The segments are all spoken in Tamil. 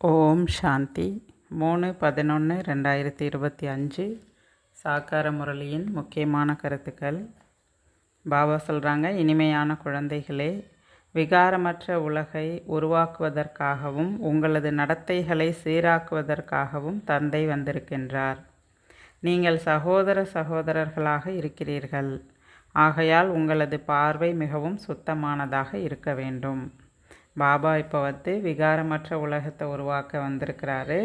ஓம் சாந்தி. மூணு பதினொன்று ரெண்டாயிரத்தி இருபத்தி அஞ்சு சாக்கார முரளியின் முக்கியமான கருத்துக்கள். பாபா சொல்கிறாங்க இனிமையான குழந்தைகளே விகாரமற்ற உலகை உருவாக்குவதற்காகவும் உங்களது நடத்தைகளை சீராக்குவதற்காகவும் தந்தை வந்திருக்கின்றார். நீங்கள் சகோதர சகோதரர்களாக இருக்கிறீர்கள். ஆகையால் உங்களது பார்வை மிகவும் சுத்தமானதாக இருக்க வேண்டும். பாபா இப்போ வந்து விகாரமற்ற உலகத்தை உருவாக்க வந்திருக்கிறாரு.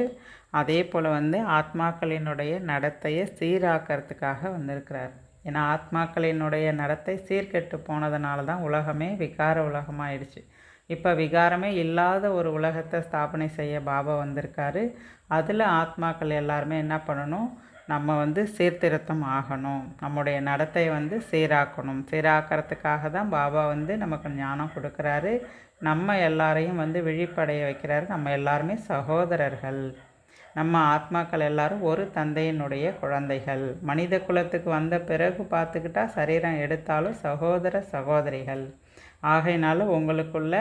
அதே போல் வந்து ஆத்மாக்களினுடைய நடத்தையை சீராக்கிறதுக்காக வந்திருக்கிறார். ஏன்னா ஆத்மாக்களினுடைய நடத்தை சீர்கெட்டு போனதுனால தான் உலகமே விகார உலகமாயிடுச்சு. இப்போ விகாரமே இல்லாத ஒரு உலகத்தை ஸ்தாபனை செய்ய பாபா வந்திருக்காரு. அதில் ஆத்மாக்கள் எல்லாருமே என்ன பண்ணணும்? நம்ம வந்து சீர்திருத்தம் ஆகணும். நம்முடைய நடத்தை வந்து சீராக்கணும். சீராக்கிறதுக்காக தான் பாபா வந்து நமக்கு ஞானம் கொடுக்குறாரு. நம்ம எல்லாரையும் வந்து விழிப்படைய வைக்கிறாரு. நம்ம எல்லாருமே சகோதரர்கள். நம்ம ஆத்மாக்கள் எல்லாரும் ஒரு தந்தையினுடைய குழந்தைகள். மனித குலத்துக்கு வந்த பிறகு பார்த்துக்கிட்டா சரீரம் எடுத்தாலும் சகோதர சகோதரிகள். ஆகையினால உங்களுக்குள்ள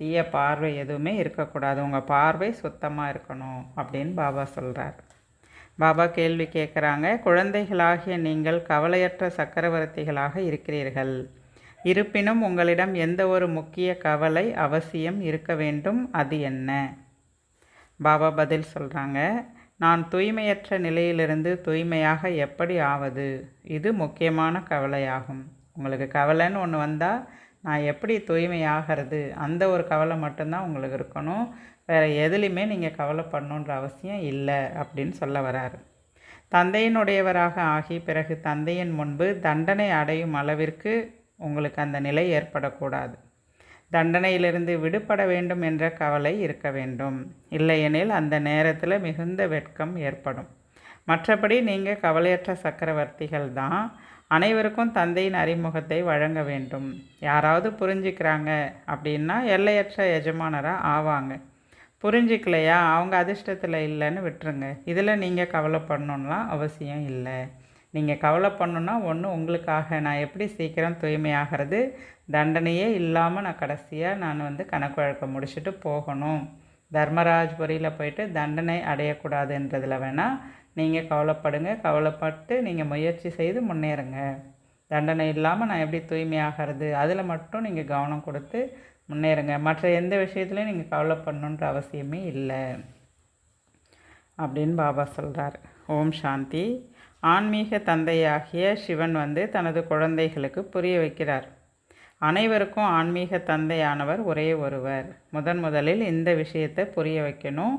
தீய பார்வை எதுவுமே இருக்கக்கூடாது. உங்கள் பார்வை சுத்தமாக இருக்கணும் அப்படின்னு பாபா சொல்கிறார் பாபா கேள்வி கேட்குறாங்க குழந்தைகளாகிய நீங்கள் கவலையற்ற சக்கரவர்த்திகளாக இருக்கிறீர்கள். இருப்பினும் உங்களிடம் எந்த ஒரு முக்கிய கவலை அவசியம் இருக்க வேண்டும் அது என்ன? பாபா பதில் சொல்கிறாங்க நான் தூய்மையற்ற நிலையிலிருந்து தூய்மையாக எப்படி ஆவது? இது முக்கியமான கவலையாகும். உங்களுக்கு கவலைன்னு ஒன்று வந்தால் நான் எப்படி தூய்மையாகிறது? அந்த ஒரு கவலை மட்டும்தான் உங்களுக்கு இருக்கணும். வேறு எதுலேயுமே நீங்கள் கவலைப்படணுன்ற அவசியம் இல்லை அப்படின்னு சொல்ல வராரு. தந்தையினுடையவராக ஆகி பிறகு தந்தையின் முன்பு தண்டனை அடையும் அளவிற்கு உங்களுக்கு அந்த நிலை ஏற்படக்கூடாது. தண்டனையிலிருந்து விடுபட வேண்டும் என்ற கவலை இருக்க வேண்டும். இல்லையெனில் அந்த நேரத்தில் மிகுந்த வெட்கம் ஏற்படும். மற்றபடி நீங்கள் கவலையற்ற சக்கரவர்த்திகள் தான். அனைவருக்கும் தந்தையின் அறிமுகத்தை வழங்க வேண்டும். யாராவது புரிஞ்சுக்கிறாங்க அப்படின்னா எல்லையற்ற எஜமானராக ஆவாங்க. புரிஞ்சிக்கலையா? அவங்க அதிர்ஷ்டத்தில் இல்லைன்னு விட்டுருங்க. இதில் நீங்கள் கவலைப்படணும்லாம் அவசியம் இல்லை. நீங்கள் கவலை பண்ணணுன்னா ஒன்று உங்களுக்காக. நான் எப்படி சீக்கிரம் தூய்மையாகிறது? தண்டனையே இல்லாமல் நான் கடைசியாக நான் வந்து கணக்கு வழக்கை முடிச்சுட்டு போகணும். தர்மராஜ்புரியில் போயிட்டு தண்டனை அடையக்கூடாதுன்றதில் வேணால் நீங்கள் கவலைப்படுங்க. கவலைப்பட்டு நீங்கள் முயற்சி செய்து முன்னேறுங்க. தண்டனை இல்லாமல் நான் எப்படி தூய்மையாகிறது? அதில் மட்டும் நீங்கள் கவனம் கொடுத்து முன்னேறுங்க. மற்ற எந்த விஷயத்துலையும் நீங்கள் கவலைப்படணுன்ற அவசியமே இல்லை. அப்படின்னு பாபா சொல்கிறார் ஓம் சாந்தி. ஆன்மீக தந்தையாகிய சிவன் வந்து தனது குழந்தைகளுக்கு புரிய வைக்கிறார். அனைவருக்கும் ஆன்மீக தந்தையானவர் ஒரே ஒருவர். முதன் முதலில் இந்த விஷயத்தை புரிய வைக்கணும்.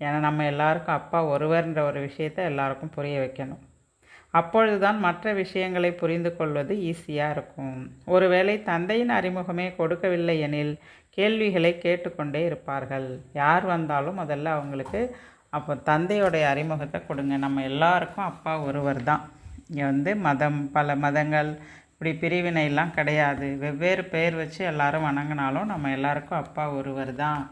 ஏன்னா நம்ம எல்லாருக்கும் அப்பா ஒருவர்ன்ற ஒரு விஷயத்தை எல்லாருக்கும் புரிய வைக்கணும். அப்பொழுதுதான் மற்ற விஷயங்களை புரிந்து கொள்வது ஈஸியாக இருக்கும். ஒருவேளை தந்தையின் அறிமுகமே கொடுக்கவில்லை எனில் கேள்விகளை கேட்டுக்கொண்டே இருப்பார்கள். யார் வந்தாலும் முதல்ல அவங்களுக்கு அப்போ தந்தையோடைய அறிமுகத்தை கொடுங்க. நம்ம எல்லாருக்கும் அப்பா ஒருவர் தான். இங்கே வந்து மதம் பல மதங்கள் இப்படி பிரிவினைலாம் கிடையாது. வெவ்வேறு பெயர் வச்சு எல்லாரும் வணங்கினாலும் நம்ம எல்லாருக்கும் அப்பா ஒருவர் தான்.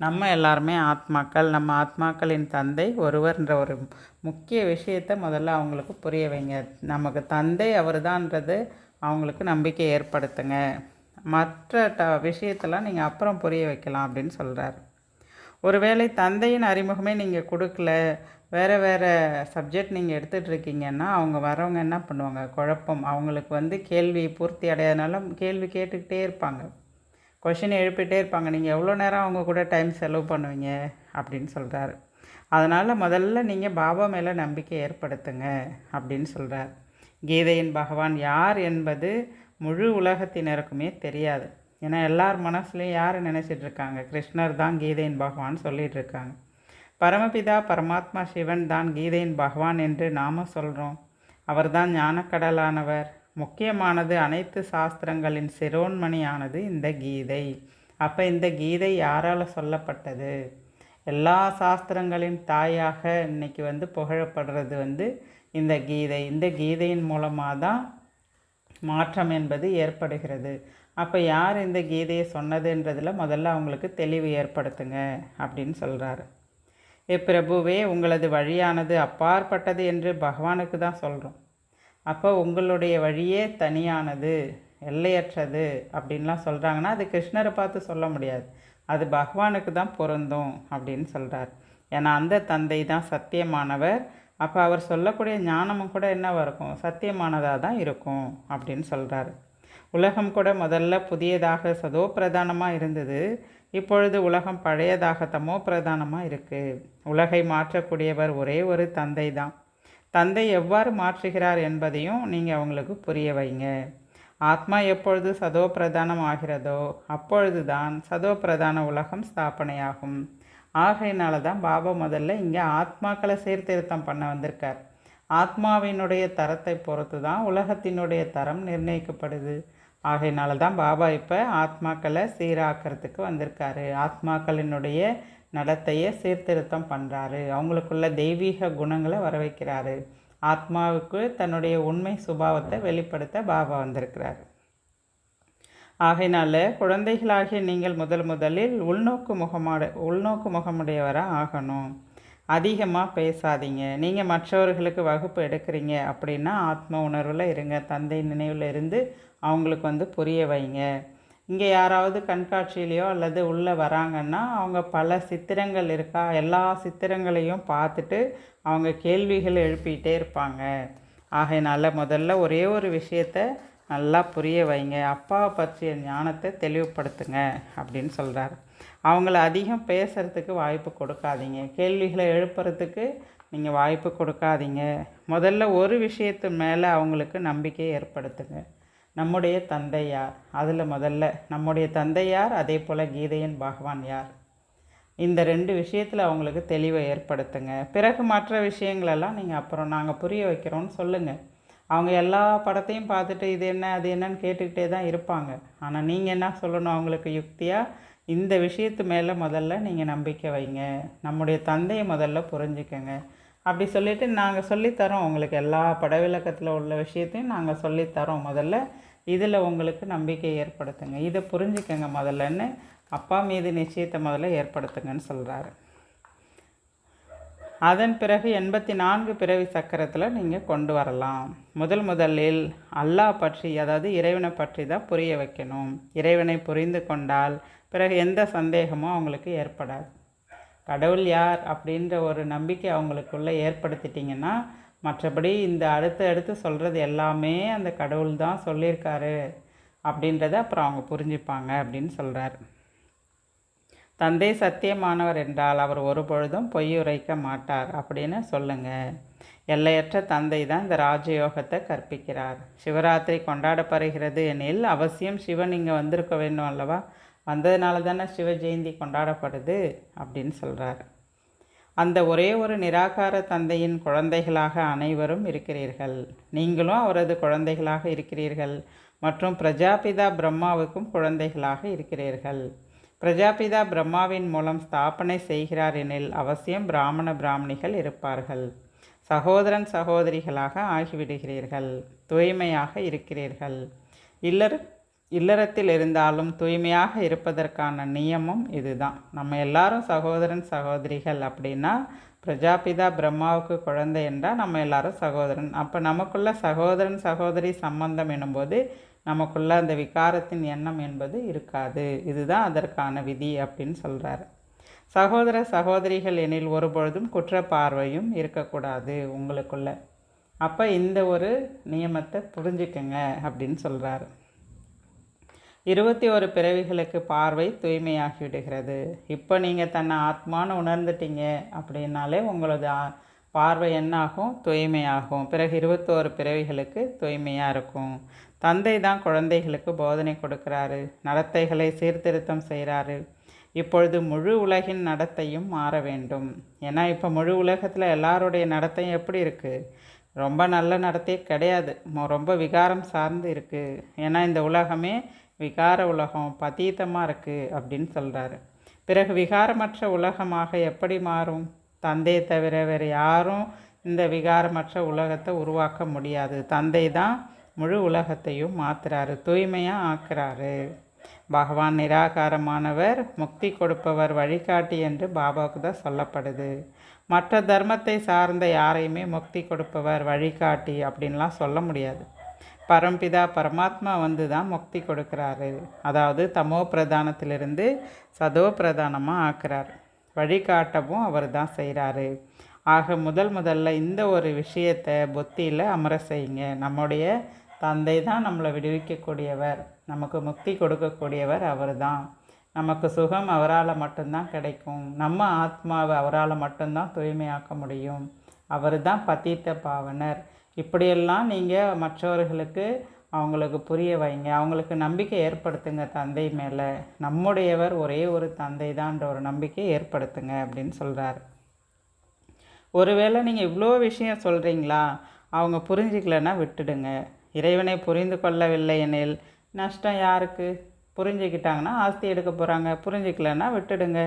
நம்ம எல்லாருமே ஆத்மாக்கள் நம்ம ஆத்மாக்களின் தந்தை ஒருவர்ன்ற ஒரு முக்கிய விஷயத்தை முதல்ல அவங்களுக்கு புரிய வைங்க. நமக்கு தந்தை அவர் அவங்களுக்கு நம்பிக்கை ஏற்படுத்துங்க. மற்ற ட விஷயத்தெல்லாம் நீங்கள் அப்புறம் புரிய வைக்கலாம் அப்படின்னு சொல்கிறார் ஒருவேளை தந்தையின் அறிமுகமே நீங்கள் கொடுக்கல வேறு வேறு சப்ஜெக்ட் நீங்கள் எடுத்துகிட்டு இருக்கீங்கன்னா அவங்க வரவங்க என்ன பண்ணுவாங்க? குழப்பம். அவங்களுக்கு வந்து கேள்வி பூர்த்தி அடையாதனால கேள்வி கேட்டுக்கிட்டே இருப்பாங்க. கொஷின் எழுப்பிட்டே இருப்பாங்க. நீங்கள் எவ்வளோ நேரம் அவங்க கூட டைம் செலவு பண்ணுவீங்க? அப்படின்னு சொல்கிறாரு அதனால் முதல்ல நீங்கள் பாபா மேலே நம்பிக்கை ஏற்படுத்துங்க அப்படின்னு சொல்கிறார் கீதையின் பகவான் யார் என்பது முழு உலகத்தினருக்குமே தெரியாது. ஏன்னா எல்லார் மனசுலையும் யார் நினச்சிட்டு இருக்காங்க? கிருஷ்ணர் தான் கீதையின் பகவான் சொல்லிகிட்டு இருக்காங்க. பரமபிதா பரமாத்மா சிவன் தான் கீதையின் பகவான் என்று நாம் சொல்கிறோம் அவர்தான் ஞானக்கடலானவர். முக்கியமானது அனைத்து சாஸ்திரங்களின் சிரோன்மணியானது இந்த கீதை. அப்போ இந்த கீதை யாரால் சொல்லப்பட்டது? எல்லா சாஸ்திரங்களின் தாயாக இன்றைக்கி வந்து புகழப்படுறது வந்து இந்த கீதை. இந்த கீதையின் மூலமாக தான் மாற்றம் என்பது ஏற்படுகிறது. அப்போ யார் இந்த கீதையை சொன்னதுன்றதில் முதல்ல அவங்களுக்கு தெளிவு ஏற்படுத்துங்க அப்படின்னு சொல்கிறாரு ஏ பிரபுவே உங்களது வழியானது அப்பாற்பட்டது என்று பகவானுக்கு தான் சொல்கிறோம் அப்போ உங்களுடைய வழியே தனியானது எல்லையற்றது அப்படின்லாம் சொல்கிறாங்கன்னா அது கிருஷ்ணரை பார்த்து சொல்ல முடியாது. அது பகவானுக்கு தான் பொருந்தும் அப்படின்னு சொல்கிறார் ஏன்னா அந்த தந்தை தான் சத்தியமானவர். அப்போ அவர் சொல்லக்கூடிய ஞானமும் கூட என்னவாக இருக்கும் சத்தியமானதாக தான் இருக்கும் அப்படின்னு சொல்கிறாரு உலகம் கூட முதல்ல புதியதாக சதோ பிரதானமாக இருந்தது. இப்பொழுது உலகம் பழையதாக தமோ பிரதானமாக இருக்குது உலகை மாற்றக்கூடியவர் ஒரே ஒரு தந்தை தான். தந்தை எவ்வாறு மாற்றுகிறார் என்பதையும் நீங்கள் அவங்களுக்கு புரிய வைங்க. ஆத்மா எப்பொழுது சதோ பிரதானம் ஆகிறதோ அப்பொழுது தான் சதோ பிரதான உலகம் ஸ்தாபனையாகும். ஆகையினால தான் பாபா முதல்ல இங்கே ஆத்மாக்களை சீர்திருத்தம் பண்ண வந்திருக்கார். ஆத்மாவினுடைய தரத்தை பொறுத்து தான் உலகத்தினுடைய தரம் நிர்ணயிக்கப்படுது. ஆகையினால தான் பாபா இப்போ ஆத்மாக்களை சீராக்கிறதுக்கு வந்திருக்காரு. ஆத்மாக்களினுடைய நடத்தையை சீர்திருத்தம் பண்ணுறாரு அவங்களுக்குள்ள தெய்வீக குணங்களை வர வைக்கிறாரு ஆத்மாவுக்கு தன்னுடைய உண்மை சுபாவத்தை வெளிப்படுத்த பாபா வந்திருக்கிறார். ஆகையினால குழந்தைகளாகிய நீங்கள் முதல் முதலில் உள்நோக்கு முகமாட உள்நோக்கு முகமுடையவராக ஆகணும். அதிகமாக பேசாதீங்க. நீங்கள் மற்றவர்களுக்கு வகுப்பு எடுக்கிறீங்க அப்படின்னா ஆத்ம உணர்வில் இருங்க. தந்தை நினைவில் இருந்து அவங்களுக்கு வந்து புரிய வைங்க. இங்கே யாராவது கண்காட்சியிலையோ அல்லது உள்ளே வராங்கன்னா அவங்க பல சித்திரங்கள் இருக்கா? எல்லா சித்திரங்களையும் பார்த்துட்டு அவங்க கேள்விகள் எழுப்பிக்கிட்டே இருப்பாங்க. ஆகையினால முதல்ல ஒரே ஒரு விஷயத்த நல்லா புரிய வைங்க. அப்பாவை பற்றிய ஞானத்தை தெளிவுபடுத்துங்க அப்படின்னு சொல்கிறார் அவங்கள அதிகம் பேசுகிறதுக்கு வாய்ப்பு கொடுக்காதீங்க. கேள்விகளை எழுப்புறதுக்கு நீங்கள் வாய்ப்பு கொடுக்காதீங்க. முதல்ல ஒரு விஷயத்து மேலே அவங்களுக்கு நம்பிக்கை ஏற்படுத்துங்க. நம்முடைய தந்தை யார் அதில் முதல்ல நம்முடைய தந்தை யார் அதே போல் கீதையின் பகவான் யார்? இந்த ரெண்டு விஷயத்தில் அவங்களுக்கு தெளிவை ஏற்படுத்துங்க. பிறகு மற்ற விஷயங்களெல்லாம் நீங்கள் அப்புறம் நாங்கள் புரிய வைக்கிறோன்னு சொல்லுங்கள் அவங்க எல்லா படத்தையும் பார்த்துட்டு இது என்ன அது என்னன்னு கேட்டுக்கிட்டே தான் இருப்பாங்க. ஆனால் நீங்கள் என்ன சொல்லணும் அவங்களுக்கு யுக்தியாக இந்த விஷயத்து மேலே முதல்ல நீங்கள் நம்பிக்கை வைங்க. நம்முடைய தந்தையை முதல்ல புரிஞ்சுக்கங்க. அப்படி சொல்லிவிட்டு நாங்கள் சொல்லித்தரோம் உங்களுக்கு எல்லா படவிலக்கத்தில் உள்ள விஷயத்தையும் நாங்கள் சொல்லித்தரோம் முதல்ல இதில் உங்களுக்கு நம்பிக்கை ஏற்படுத்துங்க. இதை புரிஞ்சுக்கங்க முதல்லன்னு. அப்பா மீது நிச்சயத்தை முதல்ல ஏற்படுத்துங்கன்னு சொல்கிறாரு அதன் பிறகு எண்பத்தி நான்கு பிறவி சக்கரத்தில் நீங்கள் கொண்டு வரலாம். முதல் முதலில் அல்லாஹ் பற்றி அதாவது இறைவனை பற்றி தான் புரிய வைக்கணும். இறைவனை புரிந்து கொண்டால் பிறகு எந்த சந்தேகமும் அவங்களுக்கு ஏற்படாது. கடவுள் யார் அப்படின்ற ஒரு நம்பிக்கை அவங்களுக்குள்ளே ஏற்படுத்திட்டிங்கன்னா மற்றபடி இந்த அடுத்து அடுத்து சொல்கிறது எல்லாமே அந்த கடவுள் தான் சொல்லியிருக்காரு அப்படின்றத அப்புறம் அவங்க புரிஞ்சுப்பாங்க அப்படின்னு சொல்கிறார் தந்தை சத்தியமானவர் என்றால் அவர் ஒரு பொழுதும் பொய்யுரைக்க மாட்டார் அப்படின்னு சொல்லுங்கள் எல்லையற்ற தந்தை தான் இந்த ராஜயோகத்தை கற்பிக்கிறார். சிவராத்திரி கொண்டாடப்படுகிறது எனில் அவசியம் சிவன் இங்கே வந்திருக்க வேண்டும் அல்லவா? வந்ததுனால தானே சிவ ஜெயந்தி கொண்டாடப்படுது அப்படின்னு சொல்கிறார் அந்த ஒரே ஒரு நிராகார தந்தையின் குழந்தைகளாக அனைவரும் இருக்கிறீர்கள். நீங்களும் அவரது குழந்தைகளாக இருக்கிறீர்கள். மற்றும் பிரஜாபிதா பிரம்மாவுக்கும் குழந்தைகளாக இருக்கிறீர்கள். பிரஜாபிதா பிரம்மாவின் மூலம் ஸ்தாபனை செய்கிறார் எனில் அவசியம் பிராமண பிராமணிகள் இருப்பார்கள். சகோதரன் சகோதரிகளாக ஆகிவிடுகிறீர்கள். தூய்மையாக இருக்கிறீர்கள். இல்லற இல்லறத்தில் இருந்தாலும் தூய்மையாக இருப்பதற்கான நியமம் இதுதான். நம்ம எல்லாரும் சகோதரன் சகோதரிகள் அப்படின்னா பிரஜாபிதா பிரம்மாவுக்கு குழந்தை என்றால் நம்ம எல்லாரும் சகோதரன். அப்போ நமக்குள்ள சகோதரன் சகோதரி சம்பந்தம் எனும்போது நமக்குள்ள அந்த விகாரத்தின் எண்ணம் என்பது இருக்காது. இதுதான் அதற்கான விதி அப்படின்னு சொல்கிறாரு சகோதர சகோதரிகள் எனில் ஒருபொழுதும் குற்ற பார்வையும் இருக்கக்கூடாது உங்களுக்குள்ள. அப்போ இந்த ஒரு நியமத்தை புரிஞ்சுக்கங்க அப்படின்னு சொல்கிறாரு இருபத்தி ஒரு பிறவிகளுக்கு பார்வை தூய்மையாகி விடுகிறது இப்போ நீங்கள் தன்னை ஆத்மான்னு உணர்ந்துட்டீங்க அப்படின்னாலே உங்களது ஆ- பார்வை என்னாகும்? தூய்மையாகும். பிறகு இருபத்தோரு பிறவிகளுக்கு தூய்மையாக இருக்கும். தந்தை தான் குழந்தைகளுக்கு போதனை கொடுக்குறாரு. நடத்தைகளை சீர்திருத்தம் செய்கிறாரு இப்பொழுது முழு உலகின் நடத்தையும் மாற வேண்டும். ஏன்னா இப்போ முழு உலகத்தில் எல்லாருடைய நடத்தையும் எப்படி இருக்குது ரொம்ப நல்ல நடத்தையே கிடையாது. ரொம்ப விகாரம் சார்ந்து இருக்குது ஏன்னா இந்த உலகமே விகார உலகம் பதீதமாக இருக்குது அப்படின்னு சொல்கிறாரு பிறகு விகாரமற்ற உலகமாக எப்படி மாறும்? தந்தையை தவிர வேறு யாரும் இந்த விகாரமற்ற உலகத்தை உருவாக்க முடியாது. தந்தை தான் முழு உலகத்தையும் மாற்றுறாரு தூய்மையாக ஆக்குறாரு. பகவான் நிராகாரமானவர் முக்தி கொடுப்பவர் வழிகாட்டி என்று பாபாவுக்கு தான் சொல்லப்படுது. மற்ற தர்மத்தை சார்ந்த யாரையுமே முக்தி கொடுப்பவர் வழிகாட்டி அப்படின்லாம் சொல்ல முடியாது. பரம்பிதா பரமாத்மா வந்து தான் முக்தி கொடுக்குறாரு. அதாவது தமோ பிரதானத்திலிருந்து சதோ பிரதானமாக ஆக்குறார். வழிகாட்டவும் அவர் தான் செய்கிறாரு ஆக முதல் முதல்ல இந்த ஒரு விஷயத்தை புத்தியில் அமர செய்யுங்க. நம்முடைய தந்தை தான் நம்மளை விடுவிக்கக்கூடியவர். நமக்கு முக்தி கொடுக்கக்கூடியவர் அவர் தான். நமக்கு சுகம் அவரால் மட்டும்தான் கிடைக்கும். நம்ம ஆத்மாவை அவரால் மட்டும்தான் தூய்மையாக்க முடியும். அவர் தான் பத்தீத்த பாவனர். இப்படியெல்லாம் நீங்கள் மற்றவர்களுக்கு அவங்களுக்கு புரிய வைங்க. அவங்களுக்கு நம்பிக்கை ஏற்படுத்துங்க தந்தை மேலே. நம்முடையவர் ஒரே ஒரு தந்தை தான்ற ஒரு நம்பிக்கை ஏற்படுத்துங்க அப்படின்னு சொல்கிறார் ஒருவேளை நீங்கள் இவ்வளோ விஷயம் சொல்கிறீங்களா அவங்க புரிஞ்சிக்கலன்னா விட்டுடுங்க. இறைவனை புரிந்து கொள்ளவில்லை எனில் நஷ்டம் யாருக்கு? புரிஞ்சுக்கிட்டாங்கன்னா ஆஸ்தி எடுக்க போகிறாங்க புரிஞ்சிக்கலன்னா விட்டுடுங்க.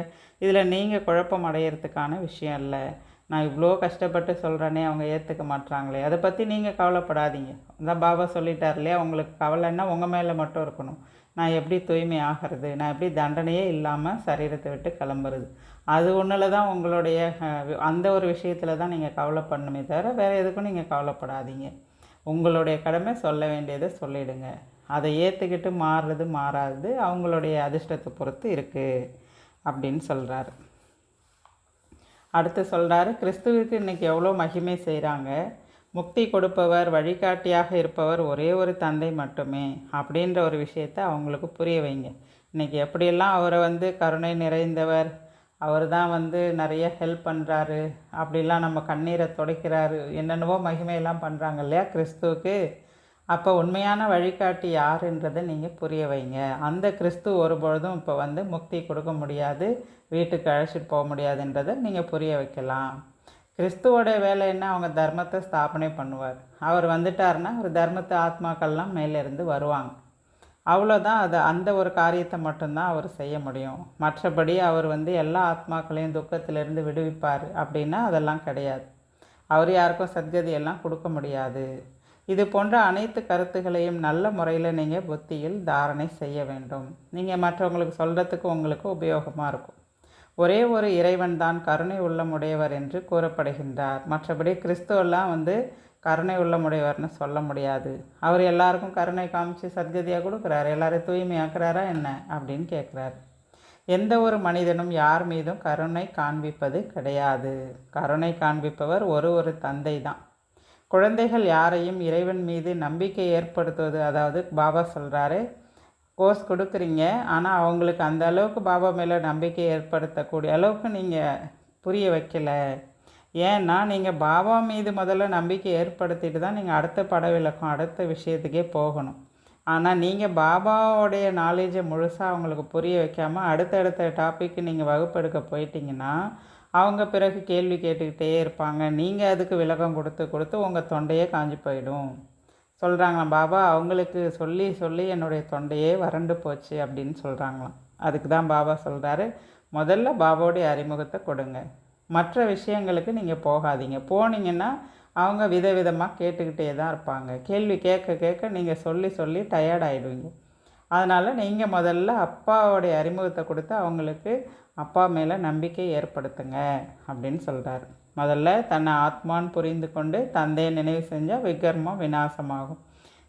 இதில் நீங்கள் குழப்பம் அடையிறதுக்கான விஷயம் இல்லை. நான் இவ்வளோ கஷ்டப்பட்டு சொல்கிறேனே அவங்க ஏற்றுக்க மாட்றாங்களே. அதை பற்றி நீங்கள் கவலைப்படாதீங்க. அதான் பாபா சொல்லிட்டார் இல்லையா? உங்களுக்கு கவலைன்னா உங்கள் மேலே மட்டும் இருக்கணும். நான் எப்படி தூய்மை ஆகிறது? நான் எப்படி தண்டனையே இல்லாமல் சரீரத்தை விட்டு கிளம்புறது? அது ஒன்றில் தான் உங்களுடைய அந்த ஒரு விஷயத்தில் தான் நீங்கள் கவலைப்படணுமே தவிர வேறு எதுக்கும் நீங்கள் கவலைப்படாதீங்க. உங்களுடைய கடமை சொல்ல வேண்டியதை சொல்லிடுங்க. அதை ஏற்றுக்கிட்டு மாறுறது மாறாது. அவங்களுடைய அதிர்ஷ்டத்தை பொறுத்து இருக்குது அப்படின்னு சொல்கிறாரு அடுத்து சொல்கிறாரு கிறிஸ்துவுக்கு இன்றைக்கி எவ்வளோ மகிமை செய்கிறாங்க முக்தி கொடுப்பவர் வழிகாட்டியாக இருப்பவர் ஒரே ஒரு தந்தை மட்டுமே. அப்படின்ற ஒரு விஷயத்தை அவங்களுக்கு புரிய வைங்க. இன்னைக்கு எப்படியெல்லாம் அவரை வந்து கருணை நிறைந்தவர் அவர் தான் வந்து நிறைய ஹெல்ப் பண்ணுறாரு அப்படிலாம் நம்ம கண்ணீரை துடைக்கிறாரு என்னென்னவோ மகிமையெல்லாம் பண்ணுறாங்க இல்லையா கிறிஸ்துவுக்கு? அப்போ உண்மையான வழிகாட்டி யாருன்றதை நீங்கள் புரிய வைங்க. அந்த கிறிஸ்து ஒருபொழுதும் இப்போ வந்து முக்தி கொடுக்க முடியாது வீட்டுக்கு அழைச்சிட்டு போக முடியாதுன்றதை நீங்கள் புரிய வைக்கலாம். கிறிஸ்துவோட வேலை என்ன? அவங்க தர்மத்தை ஸ்தாபனை பண்ணுவார். அவர் வந்துட்டாருன்னா ஒரு தர்மத்தை ஆத்மாக்கள்லாம் மேலேருந்து வருவாங்க. அவ்வளோதான் அது அந்த ஒரு காரியத்தை மட்டும்தான் அவர் செய்ய முடியும். மற்றபடி அவர் வந்து எல்லா ஆத்மாக்களையும் துக்கத்திலிருந்து விடுவிப்பார் அப்படின்னா அதெல்லாம் கிடையாது. அவர் யாருக்கும் சத்கதியெல்லாம் கொடுக்க முடியாது. இது போன்ற அனைத்து கருத்துக்களையும் நல்ல முறையில் நீங்கள் புத்தியில் தாரணை செய்ய வேண்டும். நீங்கள் மற்றவங்களுக்கு சொல்கிறதுக்கு உங்களுக்கு உபயோகமாக இருக்கும். ஒரே ஒரு இறைவன் தான் கருணை உள்ளமுடையவர் என்று கூறப்படுகின்றார். மற்றபடி கிறிஸ்துவெல்லாம் வந்து கருணை உள்ளமுடையவர்னு சொல்ல முடியாது. அவர் எல்லாருக்கும் கருணை காமிச்சு சத்கதியாக கொடுக்குறாரு. எல்லாரையும் தூய்மையாக்குறாரா என்ன? அப்படின்னு கேட்குறாரு எந்த ஒரு மனிதனும் யார் மீதும் கருணை காண்பிப்பது கிடையாது. கருணை காண்பிப்பவர் ஒரு ஒரு தந்தை தான் குழந்தைகள் யாரையும் இறைவன் மீது நம்பிக்கை ஏற்படுத்துவது அதாவது பாபா சொல்கிறாரு கோர்ஸ் கொடுக்குறீங்க ஆனால் அவங்களுக்கு அந்த அளவுக்கு பாபா மேலே நம்பிக்கை ஏற்படுத்தக்கூடிய அளவுக்கு நீங்கள் புரிய வைக்கல. ஏன்னா நீங்கள் பாபா மீது முதல்ல நம்பிக்கை ஏற்படுத்திட்டு தான் நீங்கள் அடுத்த பட விளக்கம் அடுத்த விஷயத்துக்கே போகணும். ஆனால் நீங்கள் பாபாவோடைய நாலேஜை முழுசாக அவங்களுக்கு புரிய வைக்காமல் அடுத்தடுத்த டாப்பிக்கு நீங்கள் வகுப்பெடுக்க போயிட்டீங்கன்னா அவங்க பிறகு கேள்வி கேட்டுக்கிட்டே இருப்பாங்க. நீங்கள் அதுக்கு விளக்கம் கொடுத்து கொடுத்து உங்கள் தொண்டையே காஞ்சி போயிடும். சொல்கிறாங்களாம் பாபா அவங்களுக்கு சொல்லி சொல்லி என்னுடைய தொண்டையே வறண்டு போச்சு அப்படின்னு சொல்கிறாங்களாம் அதுக்கு தான் பாபா சொல்கிறாரு முதல்ல பாபாவுடைய அறிமுகத்தை கொடுங்க. மற்ற விஷயங்களுக்கு நீங்கள் போகாதீங்க. போனீங்கன்னா அவங்க விதவிதமாக கேட்டுக்கிட்டே தான் இருப்பாங்க. கேள்வி கேட்க கேட்க நீங்கள் சொல்லி சொல்லி டயர்ட் ஆகிடுவீங்க அதனால் நீங்கள் முதல்ல அப்பாவோடைய அறிமுகத்தை கொடுத்து அவங்களுக்கு அப்பா மேலே நம்பிக்கை ஏற்படுத்துங்க அப்படின்னு சொல்கிறாரு முதல்ல தன்னை ஆத்மான்னு புரிந்து கொண்டு தந்தையை நினைவு செஞ்சால் விகர்மம் விநாசமாகும்.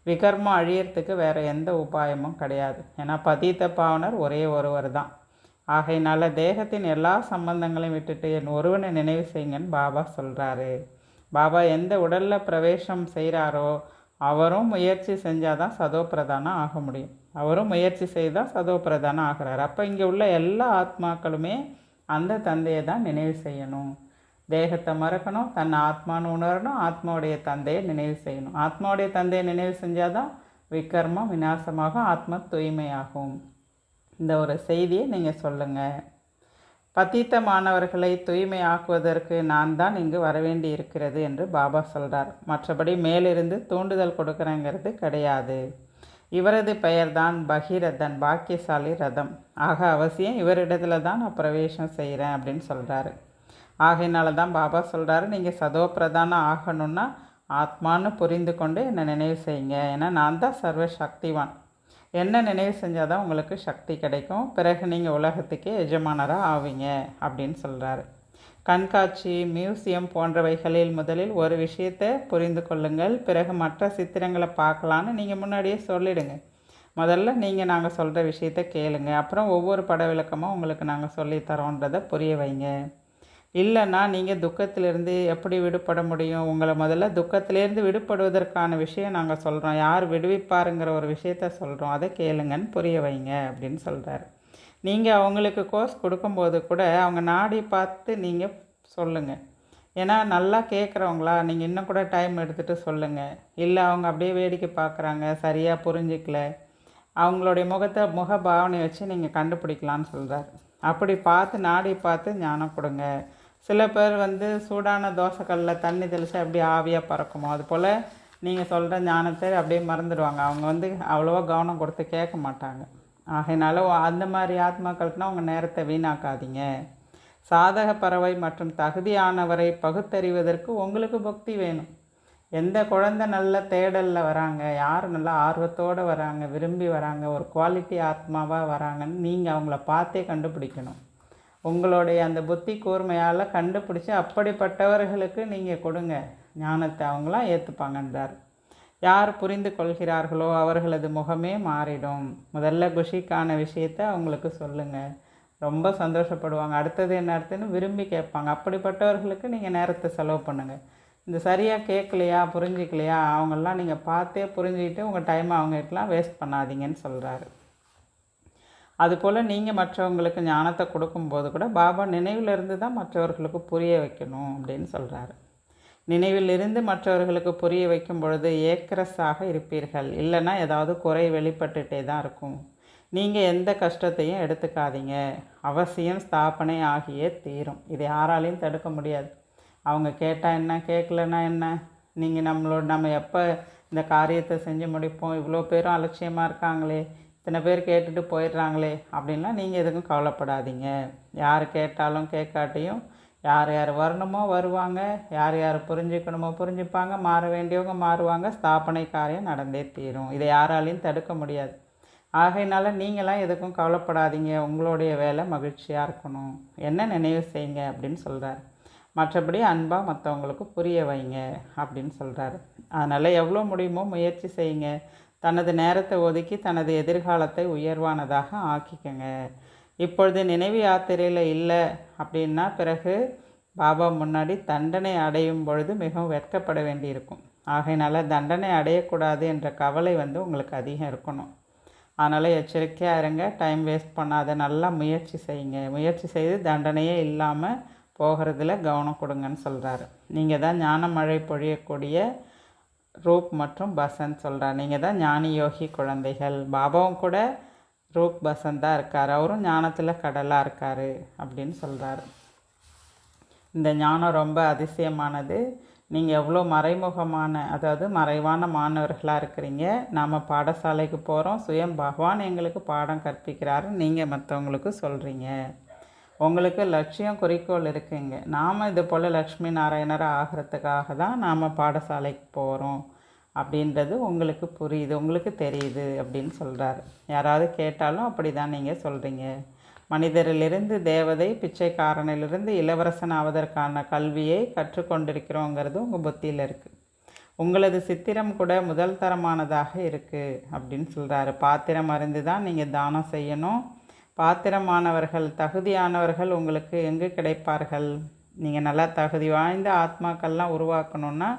விகர்மம் அழியறதுக்கு வேறு எந்த உபாயமும் கிடையாது. ஏன்னா பதீத்த பாவனர் ஒரே ஒருவர் தான். ஆகையினால தேகத்தின் எல்லா சம்பந்தங்களையும் விட்டுட்டு என் ஒருவனை நினைவு செய்யுங்கன்னு பாபா சொல்கிறாரு பாபா எந்த உடலில் பிரவேசம் செய்கிறாரோ அவரும் முயற்சி செஞ்சால் தான் சதோப்பிரதானம் ஆக முடியும். அவரும் முயற்சி செய்தால் சதோபிரதானம் ஆகிறார். அப்போ இங்கே உள்ள எல்லா ஆத்மாக்களுமே அந்த தந்தையை தான் நினைவு செய்யணும். தேகத்தை மறக்கணும் தன் ஆத்மான்னு உணரணும் ஆத்மாவுடைய தந்தையை நினைவு செய்யணும். ஆத்மாவுடைய தந்தையை நினைவு செஞ்சால் தான் விக்கர்மம் விநாசமாகும் ஆத்ம தூய்மையாகும். இந்த ஒரு செய்தியை நீங்கள் சொல்லுங்கள் பத்தித்த மாணவர்களை தூய்மை ஆக்குவதற்கு நான் தான் இங்கு வரவேண்டி இருக்கிறது என்று பாபா சொல்கிறார் மற்றபடி மேலிருந்து தூண்டுதல் கொடுக்குறேங்கிறது கிடையாது. இவரது பெயர்தான் பகீரதன் பாக்கியசாலி ரதம். ஆக அவசியம் இவரிடத்துல தான் நான் பிரவேசம் செய்கிறேன் அப்படின்னு சொல்கிறாரு ஆகையினால தான் பாபா சொல்கிறாரு நீங்கள் சதோப்பிரதானம் ஆகணும்னா ஆத்மான்னு புரிந்து கொண்டு என்னை நினைவு செய்யுங்க. ஏன்னா நான் தான் சர்வ சக்திவான் என்ன நினைவு செஞ்சால் தான் உங்களுக்கு சக்தி கிடைக்கும். பிறகு நீங்கள் உலகத்துக்கே எஜமானராக ஆவீங்க அப்படின்னு சொல்கிறாரு கண்காட்சி மியூசியம் போன்றவைகளில் முதலில் ஒரு விஷயத்தை புரிந்து கொள்ளுங்கள். பிறகு மற்ற சித்திரங்களை பார்க்கலான்னு நீங்கள் முன்னாடியே சொல்லிடுங்க. முதல்ல நீங்கள் நாங்கள் சொல்கிற விஷயத்த கேளுங்க. அப்புறம் ஒவ்வொரு பட விளக்கமும் உங்களுக்கு நாங்கள் சொல்லித்தரோன்றதை புரிய வைங்க. இல்லைன்னா நீங்கள் துக்கத்திலிருந்து எப்படி விடுபட முடியும்? உங்களை முதல்ல துக்கத்திலேருந்து விடுபடுவதற்கான விஷயம் நாங்கள் சொல்கிறோம் யார் விடுவிப்பாருங்கிற ஒரு விஷயத்த சொல்கிறோம் அதை கேளுங்கன்னு புரிய வைங்க அப்படின்னு சொல்கிறாரு நீங்கள் அவங்களுக்கு கோர்ஸ் கொடுக்கும்போது கூட அவங்க நாடி பார்த்து நீங்கள் சொல்லுங்கள் ஏன்னா நல்லா கேட்குறவங்களா நீங்கள் இன்னும் கூட டைம் எடுத்துகிட்டு சொல்லுங்கள் இல்லை அவங்க அப்படியே வேடிக்கை பார்க்குறாங்க சரியாக புரிஞ்சிக்கல. அவங்களுடைய முகத்தை முக பாவனை வச்சு நீங்கள் கண்டுபிடிக்கலான்னு சொல்கிறார் அப்படி பார்த்து நாடி பார்த்து ஞானம் கொடுங்க. சில பேர் வந்து சூடான தோசைக்கல்லில் தண்ணி தெளித்து அப்படியே ஆவியாக பறக்குமோ? அது போல் நீங்கள் சொல்கிற ஞானத்தை அப்படியே மறந்துடுவாங்க. அவங்க வந்து அவ்வளோவா கவனம் கொடுத்து கேட்க மாட்டாங்க. ஆகையினால அந்த மாதிரி ஆத்மாக்களுக்குனா உங்கள் நேரத்தை வீணாக்காதீங்க. சாதக பறவை மற்றும் தகுதியானவரை பகுத்தறிவதற்கு உங்களுக்கு பக்தி வேணும். எந்த குழந்தை நல்ல தேடலில் வராங்க யார் நல்லா ஆர்வத்தோடு வராங்க விரும்பி வராங்க ஒரு குவாலிட்டி ஆத்மாவாக வராங்கன்னு நீங்கள் அவங்கள பார்த்தே கண்டுபிடிக்கணும். உங்களுடைய அந்த புத்தி கூர்மையால் கண்டுபிடிச்சி அப்படிப்பட்டவர்களுக்கு நீங்கள் கொடுங்க. ஞானத்தை அவங்களாம் ஏற்றுப்பாங்கன்றார் யார் புரிந்து கொள்கிறார்களோ அவர்களது முகமே மாறிடும். முதல்ல குஷிக்கான விஷயத்தை அவங்களுக்கு சொல்லுங்கள் ரொம்ப சந்தோஷப்படுவாங்க. அடுத்தது என்ன அடுத்துன்னு விரும்பி கேட்பாங்க. அப்படிப்பட்டவர்களுக்கு நீங்கள் நேரத்தை செலவு பண்ணுங்கள் இந்த சரியாக கேட்கலையா புரிஞ்சிக்கலையா அவங்கெல்லாம் நீங்கள் பார்த்தே புரிஞ்சுக்கிட்டு உங்கள் டைமை அவங்ககிட்டலாம் வேஸ்ட் பண்ணாதீங்கன்னு சொல்கிறாரு அதுபோல் நீங்கள் மற்றவங்களுக்கு ஞானத்தை கொடுக்கும்போது கூட பாபா நினைவிலிருந்து தான் மற்றவர்களுக்கு புரிய வைக்கணும் அப்படின்னு சொல்கிறாரு நினைவிலிருந்து மற்றவர்களுக்கு புரிய வைக்கும் பொழுது ஏக்கரஸாக இருப்பீர்கள். இல்லைன்னா ஏதாவது குறை வெளிப்பட்டுகிட்டே தான் இருக்கும். நீங்கள் எந்த கஷ்டத்தையும் எடுத்துக்காதீங்க. அவசியம் ஸ்தாபனை ஆகியே தீரும். இதை யாராலையும் தடுக்க முடியாது. அவங்க கேட்டால் என்ன கேட்கலன்னா என்ன? நீங்கள் நம்மளோட நம்ம எப்போ இந்த காரியத்தை செஞ்சு முடிப்போம்? இவ்வளோ பேரும் அலட்சியமாக இருக்காங்களே. இத்தனை பேர் கேட்டுட்டு போயிடுறாங்களே. அப்படின்லாம் நீங்கள் எதுக்கும் கவலைப்படாதீங்க. யார் கேட்டாலும் கேட்காட்டியும் யார் யார் வரணுமோ வருவாங்க யார் யார் புரிஞ்சுக்கணுமோ புரிஞ்சுப்பாங்க மாற வேண்டியவங்க மாறுவாங்க ஸ்தாபனை காரியம் நடந்தே தீரும். இதை யாராலையும் தடுக்க முடியாது. ஆகையினால நீங்களாம் எதுக்கும் கவலைப்படாதீங்க. உங்களுடைய வேலை மகிழ்ச்சியாக இருக்கணும். என்ன நினைவு செய்யுங்க அப்படின்னு சொல்கிறார் மற்றபடி அன்பாக மற்றவங்களுக்கு புரிய வைங்க அப்படின்னு சொல்கிறாரு அதனால் எவ்வளோ முடியுமோ முயற்சி செய்யுங்க. தனது நேரத்தை ஒதுக்கி தனது எதிர்காலத்தை உயர்வானதாக ஆக்கிக்கங்க. இப்பொழுது நினைவு யாத்திரையில் இல்லை அப்படின்னா பிறகு பாபா முன்னாடி தண்டனை அடையும் பொழுது மிகவும் வெட்கப்பட வேண்டியிருக்கும். ஆகையினால தண்டனை அடையக்கூடாது என்ற கவலை வந்து உங்களுக்கு அதிகம் இருக்கணும். அதனால் எச்சரிக்கையாக இருங்க. டைம் வேஸ்ட் பண்ணாத நல்லா முயற்சி செய்யுங்க. முயற்சி செய்து தண்டனையே இல்லாமல் போகிறதுல கவனம் கொடுங்கன்னு சொல்கிறாரு நீங்கள் தான் ஞான மழை பொழியக்கூடிய ரூப் மற்றும் பசன் சொல்கிறார் நீங்கள் தான் ஞானி யோகி குழந்தைகள். பாபாவும் கூட ரூப் பசந்தாக இருக்கார். அவரும் ஞானத்தில் கடலாக இருக்கார் அப்படின்னு சொல்கிறாரு இந்த ஞானம் ரொம்ப அதிசயமானது. நீங்கள் எவ்வளோ மறைமுகமான அதாவது மறைவான மாணவர்களாக இருக்கிறீங்க. நாம் பாடசாலைக்கு போகிறோம் சுயம் பகவான் எங்களுக்கு பாடம் கற்பிக்கிறாரு. நீங்கள் மற்றவங்களுக்கு சொல்கிறீங்க உங்களுக்கு லட்சியம் குறிக்கோள் இருக்குங்க. நாம் இது போல் லக்ஷ்மி நாராயணர் ஆகிறதுக்காக தான் நாம் பாடசாலைக்கு போகிறோம் அப்படின்றது உங்களுக்கு புரியுது உங்களுக்கு தெரியுது அப்படின்னு சொல்கிறாரு யாராவது கேட்டாலும் அப்படி தான் நீங்கள் சொல்கிறீங்க மனிதரிலிருந்து தேவதை பிச்சைக்காரனிலிருந்து இளவரசன் ஆவதற்கான கல்வியை கற்றுக்கொண்டிருக்கிறோங்கிறது உங்கள் புத்தியில் இருக்குது உங்களது சித்திரம் கூட முதல் தரமானதாக இருக்குது அப்படின்னு சொல்கிறாரு பாத்திரம் அறிந்து தான் நீங்கள் தானம் செய்யணும். பாத்திரமானவர்கள் தகுதியானவர்கள் உங்களுக்கு எங்கு கிடைப்பார்கள்? நீங்கள் நல்லா தகுதி வாய்ந்த ஆத்மாக்கள்லாம் உருவாக்கணுன்னா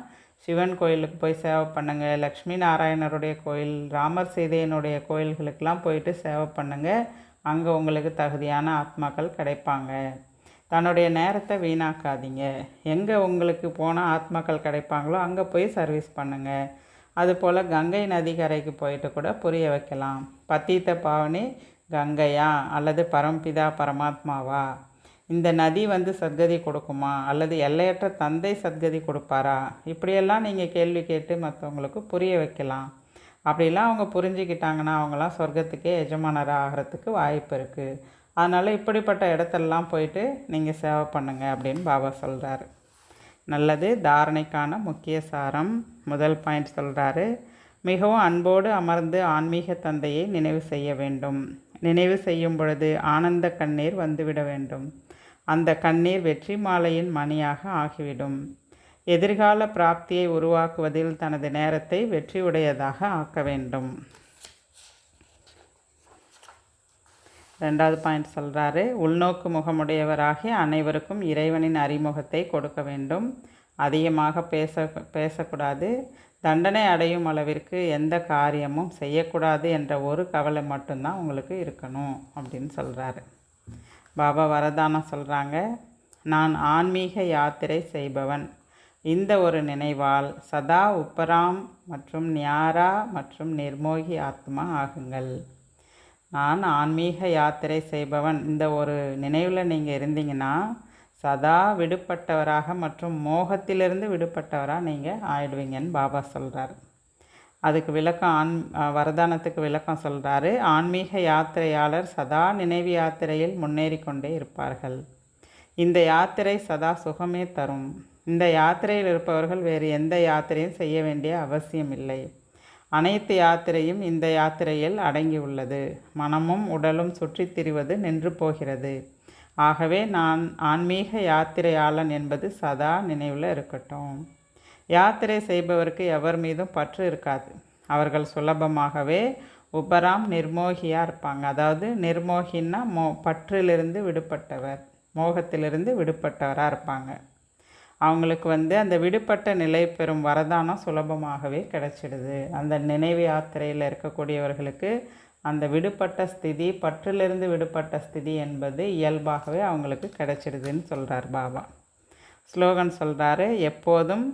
சிவன் கோயிலுக்கு போய் சேவை பண்ணுங்கள் லக்ஷ்மி நாராயணருடைய கோயில் ராமர் சீதையனுடைய கோயில்களுக்கெல்லாம் போயிட்டு சேவை பண்ணுங்கள் அங்கே உங்களுக்கு தகுதியான ஆத்மாக்கள் கிடைப்பாங்க. தன்னுடைய நேரத்தை வீணாக்காதீங்க. எங்கே உங்களுக்கு போனால் ஆத்மாக்கள் கிடைப்பாங்களோ அங்கே போய் சர்வீஸ் பண்ணுங்கள் அதுபோல் கங்கை நதிக்கரைக்கு போயிட்டு கூட புரிய வைக்கலாம். பத்தீத்த பாவனி கங்கையா அல்லது பரம்பிதா பரமாத்மாவா? இந்த நதி வந்து சத்கதி கொடுக்குமா? அல்லது எல்லையற்ற தந்தை சத்கதி கொடுப்பாரா? இப்படியெல்லாம் நீங்கள் கேள்வி கேட்டு மற்றவங்களுக்கு புரிய வைக்கலாம். அப்படிலாம் அவங்க புரிஞ்சுக்கிட்டாங்கன்னா அவங்களாம் சொர்க்கத்துக்கே எஜமானராக ஆகிறதுக்கு வாய்ப்பு இருக்குது அதனால் இப்படிப்பட்ட இடத்தெல்லாம் போயிட்டு நீங்கள் சேவை பண்ணுங்க அப்படின்னு பாபா சொல்கிறாரு நல்லது தாரணைக்கான முக்கிய சாரம். முதல் பாயிண்ட் சொல்கிறாரு மிகவும் அன்போடு அமர்ந்து ஆன்மீக தந்தையை நினைவு செய்ய வேண்டும். நினைவு செய்யும் பொழுது ஆனந்த கண்ணீர் வந்துவிட வேண்டும். அந்த கண்ணீர் வெற்றி மாலையின் மணியாக ஆகிவிடும். எதிர்கால பிராப்தியை உருவாக்குவதில் தனது நேரத்தை வெற்றியுடையதாக ஆக்க வேண்டும். ரெண்டாவது பாயிண்ட் சொல்கிறாரு உள்நோக்கு முகமுடையவராகி அனைவருக்கும் இறைவனின் அறிமுகத்தை கொடுக்க வேண்டும். அதிகமாக பேச பேசக்கூடாது. தண்டனை அடையும் அளவிற்கு எந்த காரியமும் செய்யக்கூடாது என்ற ஒரு கவலை மட்டும்தான் உங்களுக்கு இருக்கணும் அப்படின்னு சொல்கிறாரு பாபா வரதானம் சொல்கிறாங்க நான் ஆன்மீக யாத்திரை செய்பவன். இந்த ஒரு நினைவால் சதா உப்பராம் மற்றும் நியாரா மற்றும் நிர்மோகி ஆத்மா ஆகுங்கள். நான் ஆன்மீக யாத்திரை செய்பவன். இந்த ஒரு நினைவில் நீங்கள் இருந்தீங்கன்னா சதா விடுபட்டவராக மற்றும் மோகத்திலிருந்து விடுபட்டவராக நீங்கள் ஆயிடுவீங்கன்னு பாபா சொல்கிறார் அதுக்கு விளக்கம் ஆன் வரதானத்துக்கு விளக்கம் சொல்கிறாரு ஆன்மீக யாத்திரையாளர் சதா நினைவு யாத்திரையில் முன்னேறி கொண்டே இருப்பார்கள். இந்த யாத்திரை சதா சுகமே தரும். இந்த யாத்திரையில் இருப்பவர்கள் வேறு எந்த யாத்திரையும் செய்ய வேண்டிய அவசியம் இல்லை. அனைத்து யாத்திரையும் இந்த யாத்திரையில் அடங்கியுள்ளது. மனமும் உடலும் சுற்றித் திரிவது நின்று போகிறது. ஆகவே நான் ஆன்மீக யாத்திரையாளன் என்பது சதா நினைவில் இருக்கட்டும். யாத்திரை செய்பவருக்கு எவர் மீதும் பற்று இருக்காது. அவர்கள் சுலபமாகவே உபராம் நிர்மோகியாக இருப்பாங்க. அதாவது நிர்மோகின்னா மோ பற்றிலிருந்து விடுபட்டவர் மோகத்திலிருந்து விடுபட்டவராக இருப்பாங்க. அவங்களுக்கு வந்து அந்த விடுபட்ட நிலை பெறும் வரதானம் சுலபமாகவே கிடைச்சிடுது. அந்த நினைவு யாத்திரையில் இருக்கக்கூடியவர்களுக்கு அந்த விடுபட்ட ஸ்திதி பற்றிலிருந்து விடுபட்ட ஸ்திதி என்பது இயல்பாகவே அவங்களுக்கு கிடைச்சிடுதுன்னு சொல்கிறார் பாபா. ஸ்லோகன் சொல்கிறாரு எப்போதும்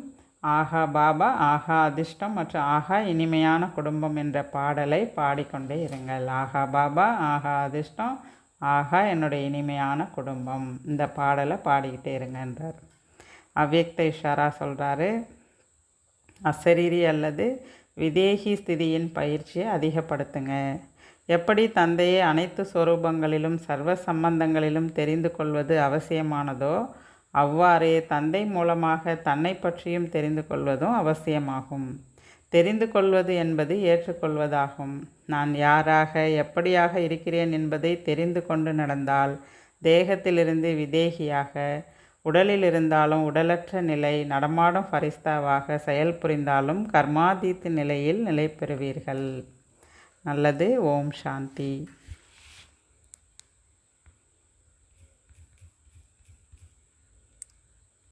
ஆஹா பாபா ஆஹா அதிர்ஷ்டம் மற்றும் ஆஹா இனிமையான குடும்பம் என்ற பாடலை பாடிக்கொண்டே இருங்கள். ஆஹா பாபா ஆஹா அதிர்ஷ்டம் ஆஹா என்னுடைய இனிமையான குடும்பம். இந்த பாடலை பாடிக்கிட்டே இருங்கன்றார். அவ்யக்த இஷாரா சொல்கிறாரு அசரீரி அல்லது விதேகி ஸ்திதியின் பயிற்சியை அதிகப்படுத்துங்க. எப்படி தந்தையை அனைத்து சொரூபங்களிலும் சர்வ சம்பந்தங்களிலும் தெரிந்து கொள்வது அவசியமானதோ அவ்வாறே தந்தை மூலமாக தன்னை பற்றியும் தெரிந்து கொள்வதும் அவசியமாகும். தெரிந்து கொள்வது என்பது ஏற்றுக்கொள்வதாகும். நான் யாராக எப்படியாக இருக்கிறேன் என்பதை தெரிந்து கொண்டு நடந்தால் தேகத்திலிருந்து விதேகியாக உடலில் இருந்தாலும் உடலற்ற நிலை நடமாடும் ஃபரிஸ்தாவாக செயல்புரிந்தாலும் கர்மாதீத்து நிலையில் நிலை பெறுவீர்கள் நல்லது. ஓம் சாந்தி.